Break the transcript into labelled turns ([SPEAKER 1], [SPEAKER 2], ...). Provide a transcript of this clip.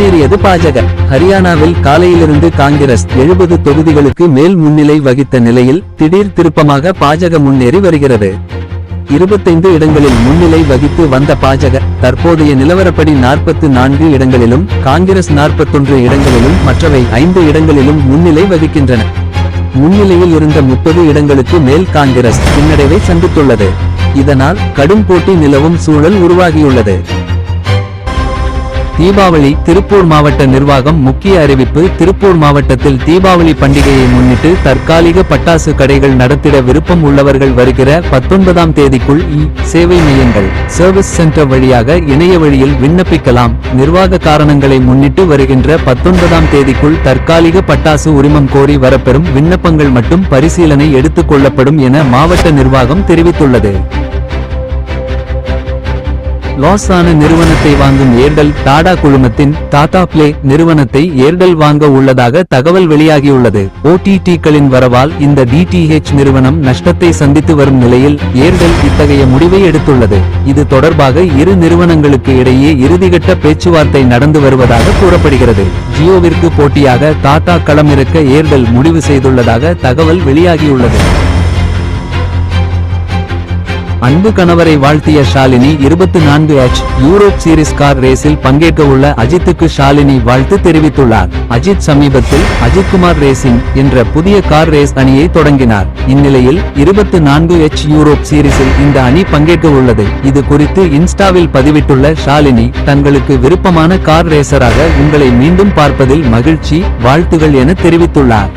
[SPEAKER 1] முன்னேறியது பாஜக. ஹரியானாவில் காலையிலிருந்து காங்கிரஸ் எழுபது தொகுதிகளுக்கு மேல் முன்னிலை வகித்த நிலையில் திடீர் திருப்பமாக பாஜக முன்னேறி வருகிறது. இருபத்தைந்து இடங்களில் முன்னிலை வகித்து வந்த பாஜக தற்போதைய நிலவரப்படி நாற்பத்து நான்கு இடங்களிலும் காங்கிரஸ் நாற்பத்தொன்று இடங்களிலும் மற்றவை ஐந்து இடங்களிலும் முன்னிலை வகிக்கின்றன. முன்னிலையில் இருந்த முப்பது இடங்களுக்கு மேல் காங்கிரஸ் பின்னடைவை சந்தித்துள்ளது. இதனால் கடும் போட்டி நிலவும் சூழல் உருவாகியுள்ளது. தீபாவளி திருப்பூர் மாவட்ட நிர்வாகம் முக்கிய அறிவிப்பு. திருப்பூர் மாவட்டத்தில் தீபாவளி பண்டிகையை முன்னிட்டு தற்காலிக பட்டாசு கடைகள் நடத்திட விருப்பம் உள்ளவர்கள் வருகிற பத்தொன்பதாம் தேதிக்குள் இ சேவை மையங்கள் சர்வீஸ் சென்டர் வழியாக இணைய வழியில் விண்ணப்பிக்கலாம். நிர்வாக காரணங்களை முன்னிட்டு வருகின்ற பத்தொன்பதாம் தேதிக்குள் தற்காலிக பட்டாசு உரிமம் கோரி வரப்பெறும் விண்ணப்பங்கள் மட்டும் பரிசீலனை எடுத்துக் கொள்ளப்படும் என மாவட்ட நிர்வாகம் தெரிவித்துள்ளது. லாஸான நிறுவனத்தை வாங்கும் ஏர்டெல் டாடா குழுமத்தின் டாடா பிளே நிறுவனத்தை ஏர்டெல் வாங்க உள்ளதாக தகவல் வெளியாகியுள்ளது. ஓடிடிக்களின் வரவால் இந்த டிடிஹெச் நிறுவனம் நஷ்டத்தை சந்தித்து வரும் நிலையில் ஏர்டெல் இத்தகைய முடிவை எடுத்துள்ளது. இது தொடர்பாக இரு நிறுவனங்களுக்கு இடையே இறுதிகட்ட பேச்சுவார்த்தை நடந்து வருவதாக கூறப்படுகிறது. ஜியோவிற்கு போட்டியாக டாடா களமிறக்க ஏர்டெல் முடிவு செய்துள்ளதாக தகவல் வெளியாகியுள்ளது. அன்பு கணவரை வாழ்த்திய ஷாலினி இருபத்தி நான்கு எச் யூரோப் சீரிஸ் கார் ரேஸில் பங்கேற்க உள்ள அஜித்துக்கு ஷாலினி வாழ்த்து தெரிவித்துள்ளார். அஜித் சமீபத்தில் அஜித்குமார் ரேசிங் என்ற புதிய கார் ரேஸ் அணியை தொடங்கினார். இந்நிலையில் இருபத்தி நான்கு எச் யூரோப் சீரிஸில் இந்த அணி பங்கேற்க உள்ளது. இது குறித்து இன்ஸ்டாவில் பதிவிட்டுள்ள ஷாலினி தங்களுக்கு விருப்பமான கார் ரேசராக உங்களை மீண்டும் பார்ப்பதில் மகிழ்ச்சி வாழ்த்துகள் என தெரிவித்துள்ளார்.